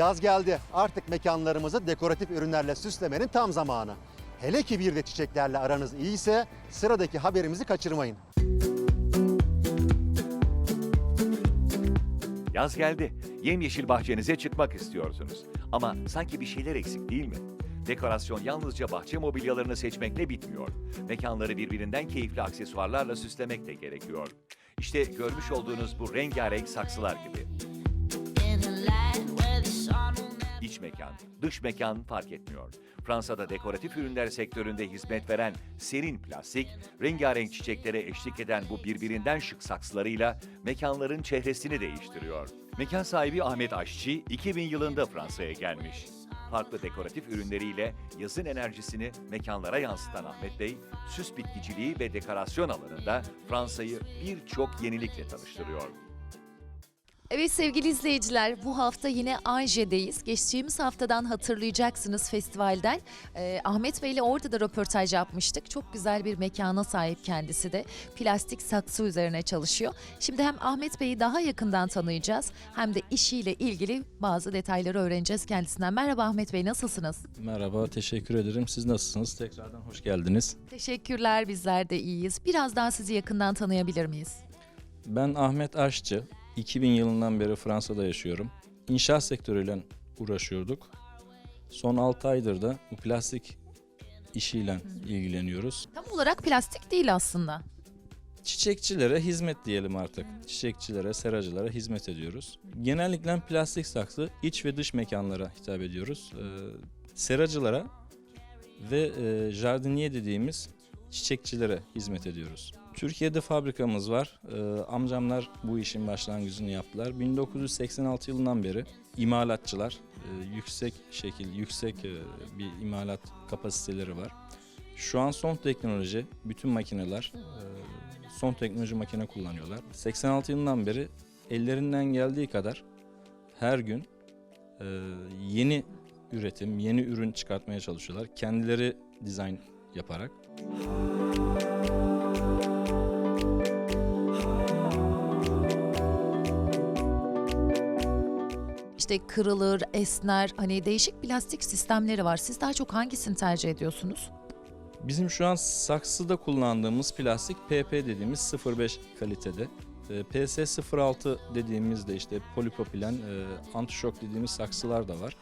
Yaz geldi. Artık mekanlarımızı dekoratif ürünlerle süslemenin tam zamanı. Hele ki bir de çiçeklerle aranız iyiyse sıradaki haberimizi kaçırmayın. Yaz geldi. Yemyeşil bahçenize çıkmak istiyorsunuz. Ama sanki bir şeyler eksik değil mi? Dekorasyon yalnızca bahçe mobilyalarını seçmekle bitmiyor. Mekanları birbirinden keyifli aksesuarlarla süslemek de gerekiyor. İşte görmüş olduğunuz bu rengarenk saksılar gibi. İç mekan, dış mekan fark etmiyor. Fransa'da dekoratif ürünler sektöründe hizmet veren Serin Plastik, rengarenk çiçeklere eşlik eden bu birbirinden şık saksılarıyla mekanların çehresini değiştiriyor. Mekan sahibi Ahmet Aşçı 2000 yılında Fransa'ya gelmiş. Farklı dekoratif ürünleriyle yazın enerjisini mekanlara yansıtan Ahmet Bey, süs bitkiciliği ve dekorasyon alanında Fransa'yı birçok yenilikle tanıştırıyor. Evet sevgili izleyiciler bu hafta yine Anje'deyiz. Geçtiğimiz haftadan hatırlayacaksınız festivalden. Ee, Ahmet Bey ile orada da röportaj yapmıştık. Çok güzel bir mekana sahip kendisi de. Plastik saksı üzerine çalışıyor. Şimdi hem Ahmet Bey'i daha yakından tanıyacağız hem de işiyle ilgili bazı detayları öğreneceğiz kendisinden. Merhaba Ahmet Bey nasılsınız? Merhaba, teşekkür ederim. Siz nasılsınız? Tekrardan hoş geldiniz. Teşekkürler bizler de iyiyiz. Biraz daha sizi yakından tanıyabilir miyiz? Ben Ahmet Aşçı. 2000 yılından beri Fransa'da yaşıyorum. İnşaat sektörüyle uğraşıyorduk. Son 6 aydır da bu plastik işiyle ilgileniyoruz. Tam olarak plastik değil aslında. Çiçekçilere hizmet diyelim artık. Çiçekçilere, seracılara hizmet ediyoruz. Genellikle plastik saksı iç ve dış mekanlara hitap ediyoruz. Ee, seracılara ve e, jardiniye dediğimiz çiçekçilere hizmet ediyoruz. Türkiye'de fabrikamız var. Ee, amcamlar bu işin başlangıcını yaptılar. 1986 yılından beri imalatçılar, e, yüksek şekil, yüksek e, bir imalat kapasiteleri var. Şu an son teknoloji, bütün makineler e, son teknoloji makine kullanıyorlar. 86 yılından beri ellerinden geldiği kadar her gün e, yeni üretim, yeni ürün çıkartmaya çalışıyorlar. Kendileri dizayn yaparak. İşte kırılır, esner, hani değişik plastik sistemleri var. Siz daha çok hangisini tercih ediyorsunuz? Bizim şu an saksıda kullandığımız plastik PP dediğimiz 05 kalitede. E, PS06 dediğimiz de işte polipropilen, e, antişok dediğimiz saksılar da var.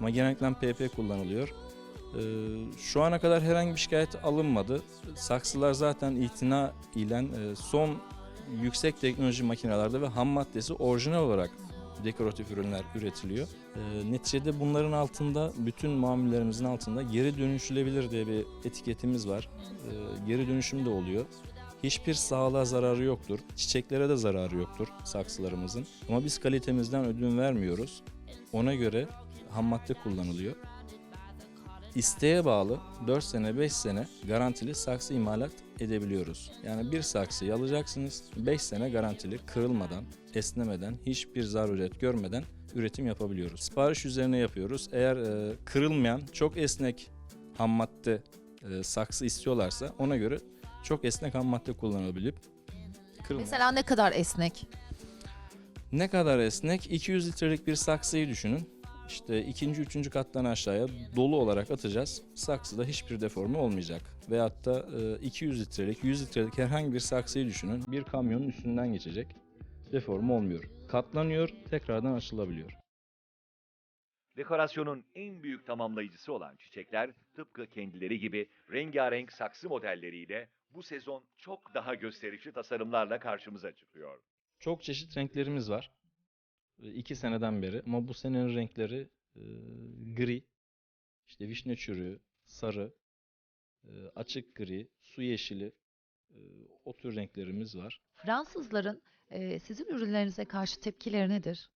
Ama genellikle PP kullanılıyor. E, Şu ana kadar herhangi bir şikayet alınmadı. Saksılar zaten itina ile son yüksek teknoloji makinelerde ve ham maddesi orijinal olarak dekoratif ürünler üretiliyor. E, neticede bunların altında, bütün mamullerimizin altında geri dönüşülebilir diye bir etiketimiz var. E, geri dönüşüm de oluyor. Hiçbir sağlığa zararı yoktur. Çiçeklere de zararı yoktur saksılarımızın. Ama biz kalitemizden ödün vermiyoruz. Ona göre ham madde kullanılıyor. İsteğe bağlı 4 sene 5 sene garantili saksı imalat edebiliyoruz. Yani bir saksıyı alacaksınız 5 sene garantili kırılmadan, esnemeden, hiçbir zaruret görmeden üretim yapabiliyoruz. Sipariş üzerine yapıyoruz. Eğer e, kırılmayan çok esnek ham madde e, saksı istiyorlarsa ona göre çok esnek ham madde kullanılabilip kırılmayan. Mesela ne kadar esnek? Ne kadar esnek? 200 litrelik bir saksıyı düşünün. İşte ikinci, üçüncü kattan aşağıya dolu olarak atacağız. Saksıda hiçbir deforme olmayacak. Veyahut da e, 200 litrelik, 100 litrelik herhangi bir saksıyı düşünün. Bir kamyonun üstünden geçecek. Deforme olmuyor. Katlanıyor, tekrardan açılabiliyor. Dekorasyonun en büyük tamamlayıcısı olan çiçekler tıpkı kendileri gibi rengarenk saksı modelleriyle bu sezon çok daha gösterişli tasarımlarla karşımıza çıkıyor. Çok çeşit renklerimiz var. İki seneden beri ama bu senenin renkleri e, gri, işte vişne çürüğü, sarı, e, açık gri, su yeşili, e, o tür renklerimiz var. Fransızların e, sizin ürünlerinize karşı tepkileri nedir?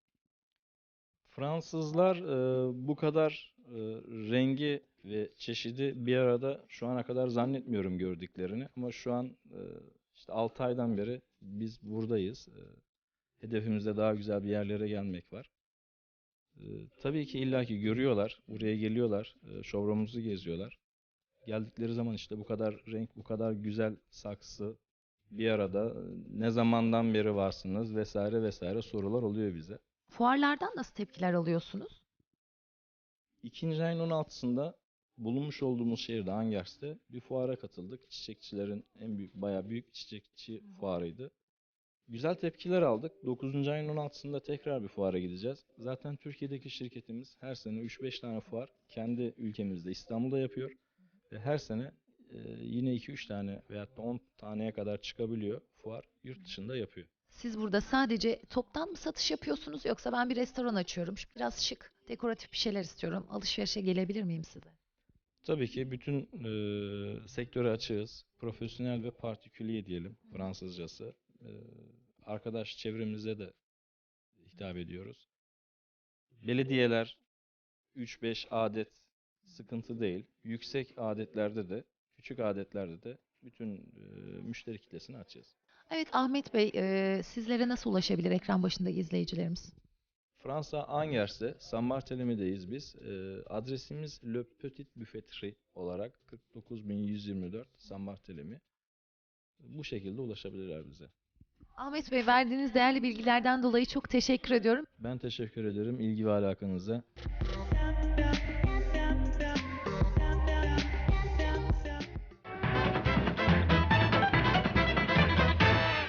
Fransızlar e, bu kadar e, rengi ve çeşidi bir arada şu ana kadar zannetmiyorum gördüklerini ama şu an e, işte 6 aydan beri biz buradayız. E, hedefimizde daha güzel bir yerlere gelmek var. E, tabii ki illaki görüyorlar, buraya geliyorlar, e, showroom'umuzu geziyorlar. Geldikleri zaman işte bu kadar renk, bu kadar güzel saksı bir arada e, ne zamandan beri varsınız vesaire vesaire sorular oluyor bize. Fuarlardan nasıl tepkiler alıyorsunuz? İkinci ayın 16'sında bulunmuş olduğumuz şehirde Angers'te bir fuara katıldık. Çiçekçilerin en büyük, bayağı büyük çiçekçi fuarıydı. Güzel tepkiler aldık. 9. ayın 16'sında tekrar bir fuara gideceğiz. Zaten Türkiye'deki şirketimiz her sene 3-5 tane fuar kendi ülkemizde İstanbul'da yapıyor. Ve her sene e, yine 2-3 tane veyahut da 10 taneye kadar çıkabiliyor fuar yurt dışında yapıyor. Siz burada sadece toptan mı satış yapıyorsunuz yoksa ben bir restoran açıyorum. Biraz şık, dekoratif bir şeyler istiyorum. Alışverişe gelebilir miyim size? Tabii ki bütün e, sektöre açığız. Profesyonel ve partiküliye diyelim Fransızcası. Arkadaş çevremize de hitap ediyoruz. Belediyeler 3-5 adet sıkıntı değil. Yüksek adetlerde de, küçük adetlerde de bütün e, müşteri kitlesini açacağız. Evet Ahmet Bey, e, sizlere nasıl ulaşabilir ekran başındaki izleyicilerimiz? Fransa Angers'te San Barthélemy'deyiz biz. E, adresimiz Le Petit Buffeterie olarak 49124 San Barthélemy. Bu şekilde ulaşabilirler bize. Ahmet Bey verdiğiniz değerli bilgilerden dolayı çok teşekkür ediyorum. Ben teşekkür ederim ilgi ve alakanıza.